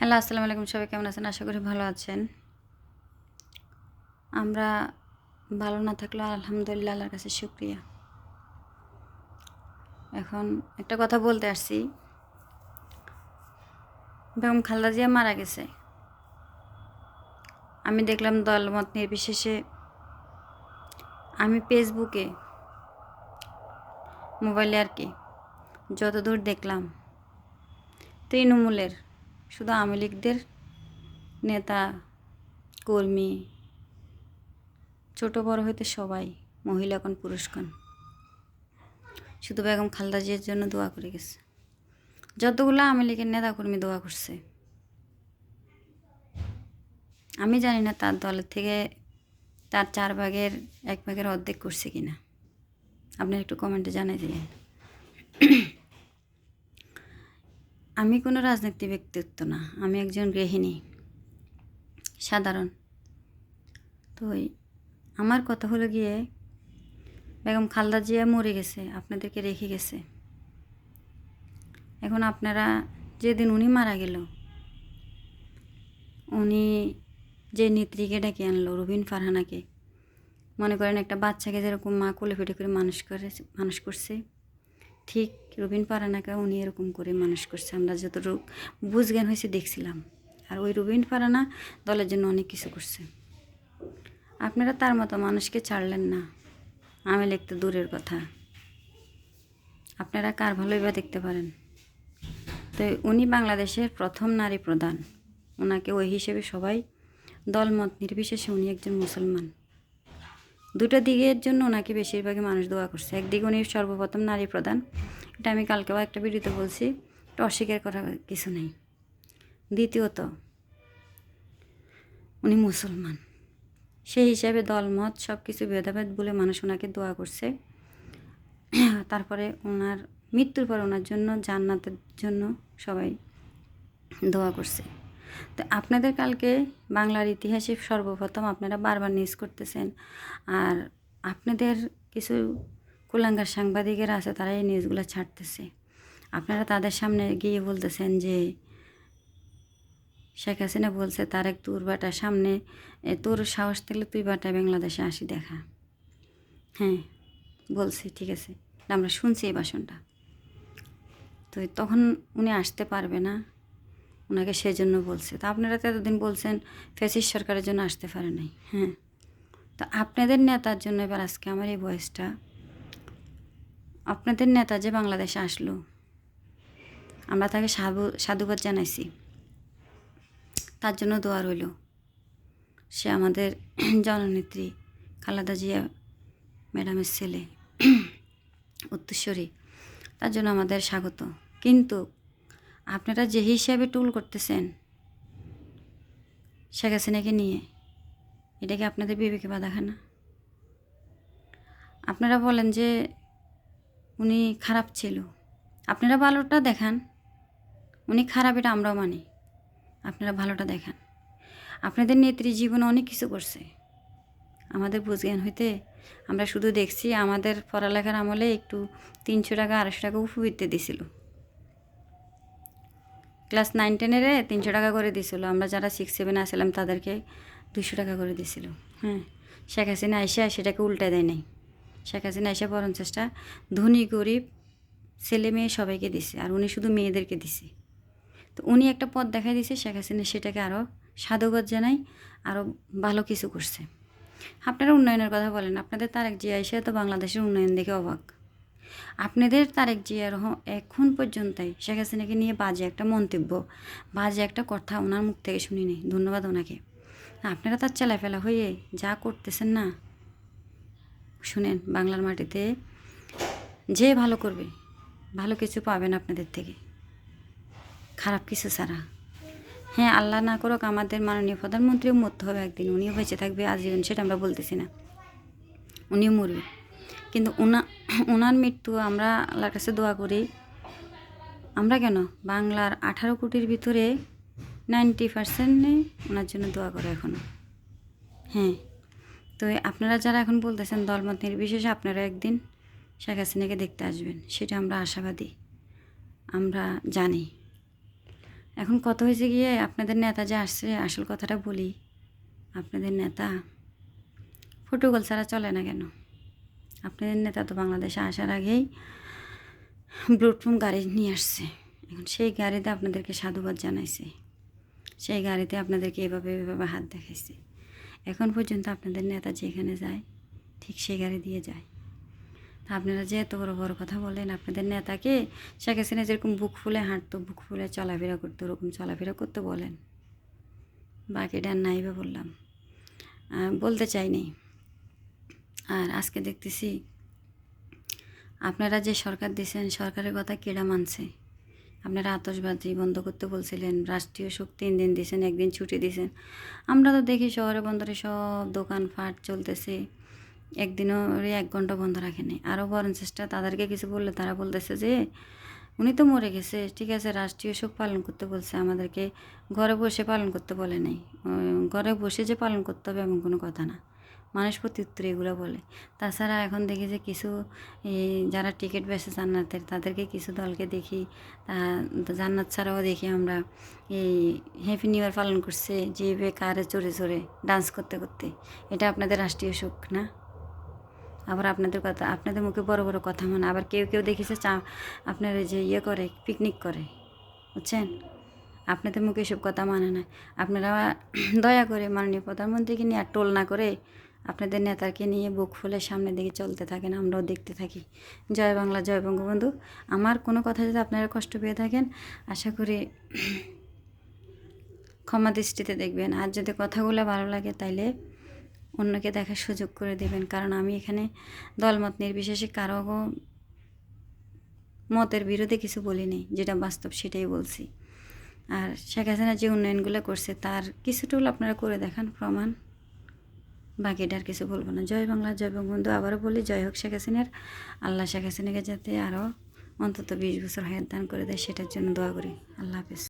Hello, আসসালামু আলাইকুম। সবাই কেমন আছেন? আশা করি ভালো আছেন। আমরা ভালো না থাকলেও আলহামদুলিল্লাহ, আল্লাহর কাছে শুক্রিয়া। এখন একটা কথা বলতে আসছি। বেগম খালদা জিয়া মারা গেছে। আমি দেখলাম দলমত নির্বিশেষে আমি ফেসবুকে, মোবাইলে আর কি, যতদূর দেখলাম, তৃণমূলের শুধু আওয়ামী লীগদের নেতা, কর্মী, ছোট বড় হইতে সবাই মহিলাগণ পুরুষগণ শুধু বেগম খালদা জিয়ার জন্য দোয়া করে গেছে। যতগুলো আওয়ামী লীগের নেতা কর্মী দোয়া করছে। আমি জানি না তার দলের থেকে তার চার ভাগের এক ভাগের অর্ধেক করছে কিনা। আপনি একটু কমেন্টে জানাই দিলেন আমি কোনো রাজনীতি ব্যক্তিত্ব না, আমি একজন গৃহিণী, সাধারণ। তো আমার কথা হলো গিয়ে বেগম খালদা জিয়া মরে গেছে, আপনাদেরকে রেখে গেছে। এখন আপনারা যেদিন উনি মারা গেল, উনি যে নেত্রীকে ডেকে আনলো, রুবিন ফারহানাকে, মনে করেন একটা বাচ্চাকে যেরকম মা কোলে ফেটে করে মানুষ করে মানুষ করছে, ঠিক রবিন পারানাকে উনি এরকম করে মানুষ করছে। আমরা যতটুকু বুঝ জ্ঞান হয়েছে দেখছিলাম। আর ওই রবিন পারানা দলের জন্য অনেক কিছু করছে। আপনারা তার মতো মানুষকে ছাড়লেন না। আমি লিখতে দূরের কথা। আপনারা কার ভালোই বা দেখতে পারেন। তো উনি বাংলাদেশের প্রথম নারী প্রধান। ওনাকে ওই হিসেবে সবাই দলমত নির্বিশেষে উনি একজন মুসলমান। দুটো দিকের জন্য ওনাকে বেশিরভাগই মানুষ দোয়া করছে। একদিকে উনি সর্বপ্রথম নারী প্রধান। এটা আমি কালকেও একটা ভিডিওতে বলছি, এটা অস্বীকার করার কিছু নেই। দ্বিতীয়ত, উনি মুসলমান। সেই হিসাবে দলমত সব কিছু ভেদাভেদ বলে মানুষ ওনাকে দোয়া করছে। তারপরে ওনার মৃত্যুর পর ওনার জন্য জান্নাতের জন্য সবাই দোয়া করছে। তো আপনাদের কালকে বাংলার ইতিহাসে সর্বপ্রথম আপনারা বারবার নিউজ করতেছেন। আর আপনাদের কিছু কুলাঙ্গার সাংবাদিকেরা আছে, তারা এই নিউজগুলো ছাড়তেছে। আপনারা তাদের সামনে গিয়ে বলতেছেন যে, শেখ হাসিনা বলছে তারেক তোর বাটা সামনে তোর সাহস থাকলে তুই বাটা বাংলাদেশে আসি, দেখা। হ্যাঁ বলছে, ঠিক আছে। আমরা শুনছি এই বাসনটা তো তখন উনি আসতে পারবে না। ওনাকে সেই জন্য বলছে। তো আপনারা তো এতদিন বলছেন ফেসিস সরকারের জন্য আসতে পারে নাই হ্যাঁ। তো আপনাদের নেতার জন্য এবার আজকে আমার এই বয়সটা আপনাদের নেতা যে বাংলাদেশে আসলো, আমরা তাকে সাধু, সাধুবাদ জানাইছি। তার জন্য দোয়া রইল। সে আমাদের জননেত্রী খালাদা জিয়া ম্যাডামের ছেলে উত্তরস্বরী তার জন্য আমাদের স্বাগত। কিন্তু আপনারা যে হিসাবে টুল করতেছেন, শেখ হাসিনাকে নিয়ে এটা কি আপনাদের বিবেকে বাধা খানা আপনারা বলেন যে উনি খারাপ ছিল। আপনারা ভালোটা দেখান। উনি খারাপ এটা আমরাও মানি। আপনারা ভালোটা দেখান। আপনাদের নেত্রী জীবনে অনেক কিছু করছে। আমাদের বুঝজ্ঞান হইতে আমরা শুধু দেখছি আমাদের পড়ালেখার আমলে একটু তিনশো টাকা, আড়াইশো টাকা উপবৃত্তি দিছিল। ক্লাস নাইন টেনের তিনশো টাকা করে দিছিল। আমরা যারা সিক্স সেভেনে আসলাম, তাদেরকে দুশো টাকা করে দিছিল। হ্যাঁ শেখ হাসিনা আইসা সেটাকে উল্টে দেয় নাই। শেখ হাসিনা আইসা পঞ্চাশটা ধনী, গরিব ছেলে মেয়ে সবাইকে দিছে, আর উনি শুধু মেয়েদেরকে দিছে। তো উনি একটা পথ দেখাই দিছে, শেখ হাসিনা সেটাকে আরও সাধুবাদ জানাই আরও ভালো কিছু করছে। আপনারা উন্নয়নের কথা বলেন, আপনাদের তারেক জিয়া এসে তো বাংলাদেশের উন্নয়ন দেখে অবাক। আপনাদের তারেক জিয়ার এখন পর্যন্তই শেখ হাসিনাকে নিয়ে বাজে একটা মন্তব্য, বাজে একটা কথা ওনার মুখ থেকে শুনি নেই। ধন্যবাদ ওনাকে। আপনারা তার চেলাফেলা হয়ে যা করতেছেন না, শুনেন বাংলার মাটিতে, যে ভালো করবে, ভালো কিছু পাবেন আপনাদের থেকে। খারাপ কিছু ছাড়া। হ্যাঁ আল্লাহ না করুক আমাদের মাননীয় প্রধানমন্ত্রীও মরতে হবে একদিন, উনিও বেঁচে থাকবে, আজীবন সেটা আমরা বলতেছি না। উনিও মরবে। কিন্তু ওনা ওনার মৃত্যু আমরা আল্লাহর কাছে দোয়া করি। আমরা কেন? বাংলার আঠারো কোটির ভিতরে নাইনটি পার্সেন্টে ওনার জন্য দোয়া করে এখনও হ্যাঁ। তো আপনারা যারা এখন বলতেছেন দলমত নির্বিশেষে আপনারা একদিন শেখ হাসিনাকে দেখতে আসবেন, সেটা আমরা আশাবাদী। আমরা জানি। এখন কত হয়েছে গিয়ে? আপনাদের নেতা যে আসছে, আসল কথাটা বলি। আপনাদের নেতা প্রোটোকল ছাড়া চলে না কেন? আপনাদের নেতা তো বাংলাদেশে আসার আগেই ব্লুটুম গাড়ি নিয়ে আসছে। এখন সেই গাড়িতে আপনাদেরকে সাধুবাদ জানাইছে। সেই গাড়িতে আপনাদেরকে এভাবে এভাবে হাত দেখাইছে। এখন পর্যন্ত আপনাদের নেতা যেখানে যায়, ঠিক সেই গাড়ি দিয়ে যায়। আপনারা যে এত বড় বড় কথা বলেন, আপনাদের নেতাকে শেখ হাসিনা যেরকম বুক ফুলে হাঁটতো, বুক ফুলে চলাফেরা করতো, ওরকম চলাফেরা করতে বলেন। বাকিটা নাই বা বললাম। বলতে চাইনি আর আজকে দেখতেছি আপনারা যে সরকার দিয়েছেন, সরকারের কথা কেডা মানছে? আপনারা আতসবাজি বন্ধ করতে বলছিলেন, রাষ্ট্রীয় শোক তিন দিন দিয়েছেন, একদিন ছুটি দিয়েছেন। আমরা তো দেখি শহরে বন্দরে সব দোকান ফাট চলতেছে, একদিনও এক ঘণ্টা বন্ধ রাখেনি। আরও বরং চেষ্টা, তাদেরকে কিছু বললে তারা বলতেছে যে, উনি তো মরে গেছে, ঠিক আছে, রাষ্ট্রীয় শোক পালন করতে বলছে, আমাদেরকে ঘরে বসে পালন করতে বলে নাই। ঘরে বসে যে পালন করতে হবে এমন কোনো কথা না। মানুষ প্রতি উত্তর এগুলো বলে। তাছাড়া এখন দেখি যে কিছু যারা টিকিট বেছে জান্নাতের, তাদেরকে কিছু দলকে দেখি জান্নাত ছাড়াও দেখি আমরা এই হ্যাপি নিউ ইয়ার পালন করছে জিভে কারে চড়ে চড়ে ডান্স করতে করতে। এটা আপনাদের রাষ্ট্রীয় শোক, না? আবার আপনাদের কথা, আপনাদের মুখে বড় বড় কথা মানে আবার কেউ কেউ দেখেছে চা, আপনার যে ইয়ে করে পিকনিক করে, বুঝছেন? আপনাদের মুখে এসব কথা মানে না। আপনারা দয়া করে মাননীয় প্রধানমন্ত্রীকে নিয়ে আর টোল না করে আপনাদের নেতাকে নিয়ে বুক ফুলে সামনের দিকে চলতে থাকেন, আমরাও দেখতে থাকি। জয় বাংলা, জয় বঙ্গবন্ধু। আমার কোনো কথা যদি আপনারা কষ্ট পেয়ে থাকেন, আশা করি ক্ষমা দৃষ্টিতে দেখবেন। আর যদি কথাগুলো ভালো লাগে, তাইলে অন্যকে দেখার সুযোগ করে দেবেন। কারণ আমি এখানে দলমত নির্বিশেষে কারও মতের বিরোধে কিছু বলিনি, যেটা বাস্তব সেটাই বলছি। আর শেখ হাসিনা যে উন্নয়নগুলো করছে, তার কিছুটা আপনারা করে দেখান প্রমাণ। বাকিটা আর কিছু বলব না। জয় বাংলা, জয় বঙ্গবন্ধু। আবারও বলি, জয় হোক শেখ হাসিনার। আল্লাহ শেখ হাসিনাকে যাতে আরও অন্তত বিশ বছর হায়াত দান করে দেয়, সেটার জন্য দোয়া করি। আল্লাহ হাফেজ।